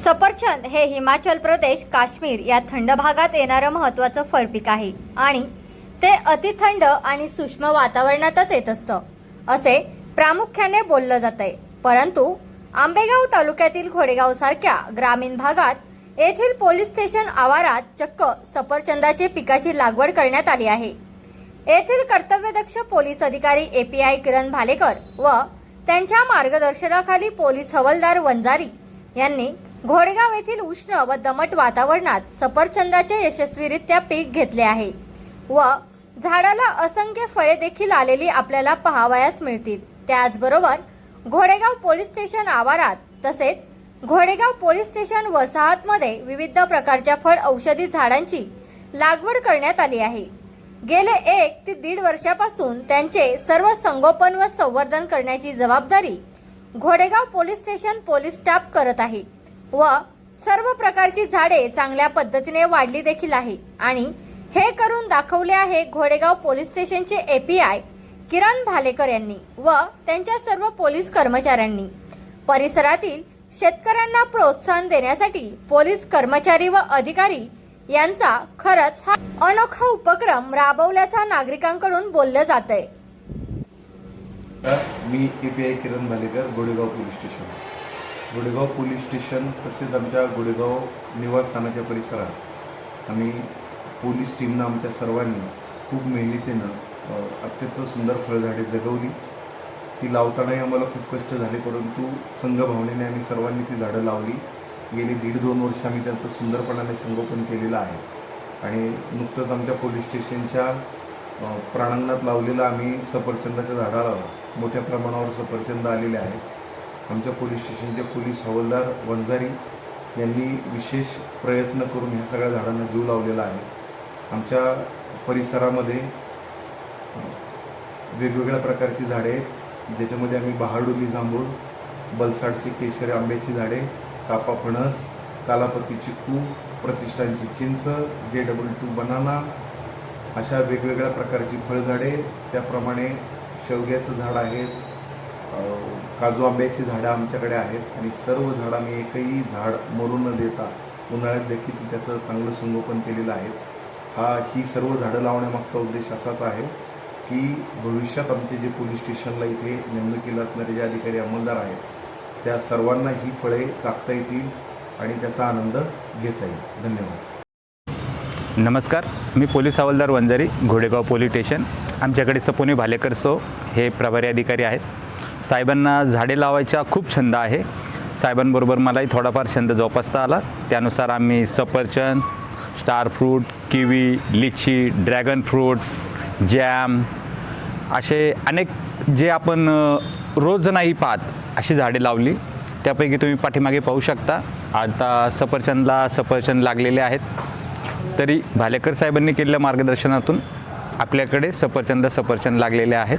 सफरचंद हे हिमाचल प्रदेश काश्मीर या थंड भागात येणारं महत्वाचं फळपीक आहे. आणि ते अतिथंड आणि सूक्ष्म वातावरणातच येत असतं. असे प्रामुख्याने बोललं जात आहे परंतु आंबेगाव तालुक्यातील घोडेगाव सारख्या ग्रामीण भागात येथील पोलीस स्टेशन आवारात चक्क सफरचंदाचे पिकाची लागवड करण्यात आली आहे. येथील कर्तव्यदक्ष पोलीस अधिकारी A P I Kiran Bhalekar व त्यांच्या मार्गदर्शनाखाली पोलीस हवालदार वंजारी यांनी घोडेगाव येथील उष्ण व दमट वातावरणात सफरचंदाचे यशस्वीरित्या पीक घेतले आहे व झाडाला असंख्य फळे देखील आलेली आपल्याला पाहावयास मिळतील. त्याचबरोबर घोडेगाव पोलीस स्टेशन आवारात तसेच घोडेगाव पोलीस स्टेशन वसाहतमध्ये विविध प्रकारच्या फळ औषधी झाडांची लागवड करण्यात आली आहे. गेले एक ते दीड वर्षापासून त्यांचे सर्व संगोपन व संवर्धन करण्याची जबाबदारी घोडेगाव पोलीस स्टेशन पोलीस स्टाफ करत आहे. व सर्व प्रकारची झाडे चांगल्या पद्धतीने वाढली देखील आहे. आणि हे करून दाखवले आहे घोडेगाव पोलीस स्टेशनचे एपीआय किरण भालेकर यांनी व त्यांच्या सर्व पोलीस कर्मचाऱ्यांनी. परिसरातील शेतकऱ्यांना प्रोत्साहन देण्यासाठी पोलीस कर्मचारी व अधिकारी यांचा खरंच हा अनोखा उपक्रम राबवल्याचा नागरिकांकडून बोललं जात आहे मी API Kiran Bhalekar घोडेगाव police station. Gudegaon police station तसेच आमच्या गुडेगाव निवासस्थानाच्या परिसरात आम्ही पोलीस टीमनं आमच्या सर्वांनी खूप मेहनतीनं अत्यंत सुंदर फळझाडे जगवली. ती लावतानाही आम्हाला खूप कष्ट झाले परंतु संघभावनेने आम्ही सर्वांनी ती झाडं लावली. गेली दीड दोन वर्ष आम्ही त्यांचं सुंदरपणाने संगोपन केलेलं आहे. आणि नुकतंच आमच्या पोलीस स्टेशनच्या प्राणांगणात लावलेलं आम्ही सफरचंदाच्या झाडाला मोठ्या प्रमाणावर सफरचंद आलेले आहेत. आमच्या पोलीस स्टेशनचे पोलीस हवालदार वंजारी यांनी विशेष प्रयत्न करून ह्या सगळ्या झाडांना जीव लावलेला आहे. आमच्या परिसरामध्ये वेगवेगळ्या प्रकारची झाडे आहेत. ज्याच्यामध्ये आम्ही बहाडोली जांभूळ बलसाडची केशरी आंब्याची झाडे कापा फणस कालापती चिक्कू प्रतिष्ठानची चिंच जे डबल टू बनाना अशा वेगवेगळ्या प्रकारची फळझाडे त्याप्रमाणे शेवग्याचं झाड आहेत. काजू आंब्याची झाडं आमच्याकडे आहेत आणि सर्व झाडं आम्ही एकही झाड मरून न देता उन्हाळ्यात देखील त्याचं चांगलं संगोपन केलेलं आहे. हा ही सर्व झाडं लावण्यामागचा उद्देश असाच आहे की भविष्यात आमचे जे पोलीस स्टेशनला इथे नेमणुकीला असणारे जे अधिकारी अंमलदार आहेत त्या सर्वांना ही फळे चाकता येतील आणि त्याचा आनंद घेता येईल. धन्यवाद. नमस्कार मी पोलीस हवालदार वंजारी घोडेगाव पोलीस स्टेशन. आमच्याकडे सपोनी भालेकर सो हे प्रभारी अधिकारी आहेत. साहेबांना झाडे लावायचा खूप छंद आहे. साहेबांबरोबर मलाही थोडाफार छंद जोपासता आला. त्यानुसार आम्ही सफरचंद star fruit kiwi lychee dragon fruit jam असे अनेक जे आपण रोज नाही पाहत अशी झाडे लावली. त्यापैकी तुम्ही पाठीमागे पाहू शकता. आता सफरचंदला सफरचंद लागलेले आहेत. तरी भालेकर साहेबांनी केलेल्या मार्गदर्शनातून आपल्याकडे सफरचंद सफरचंद लागलेले आहेत.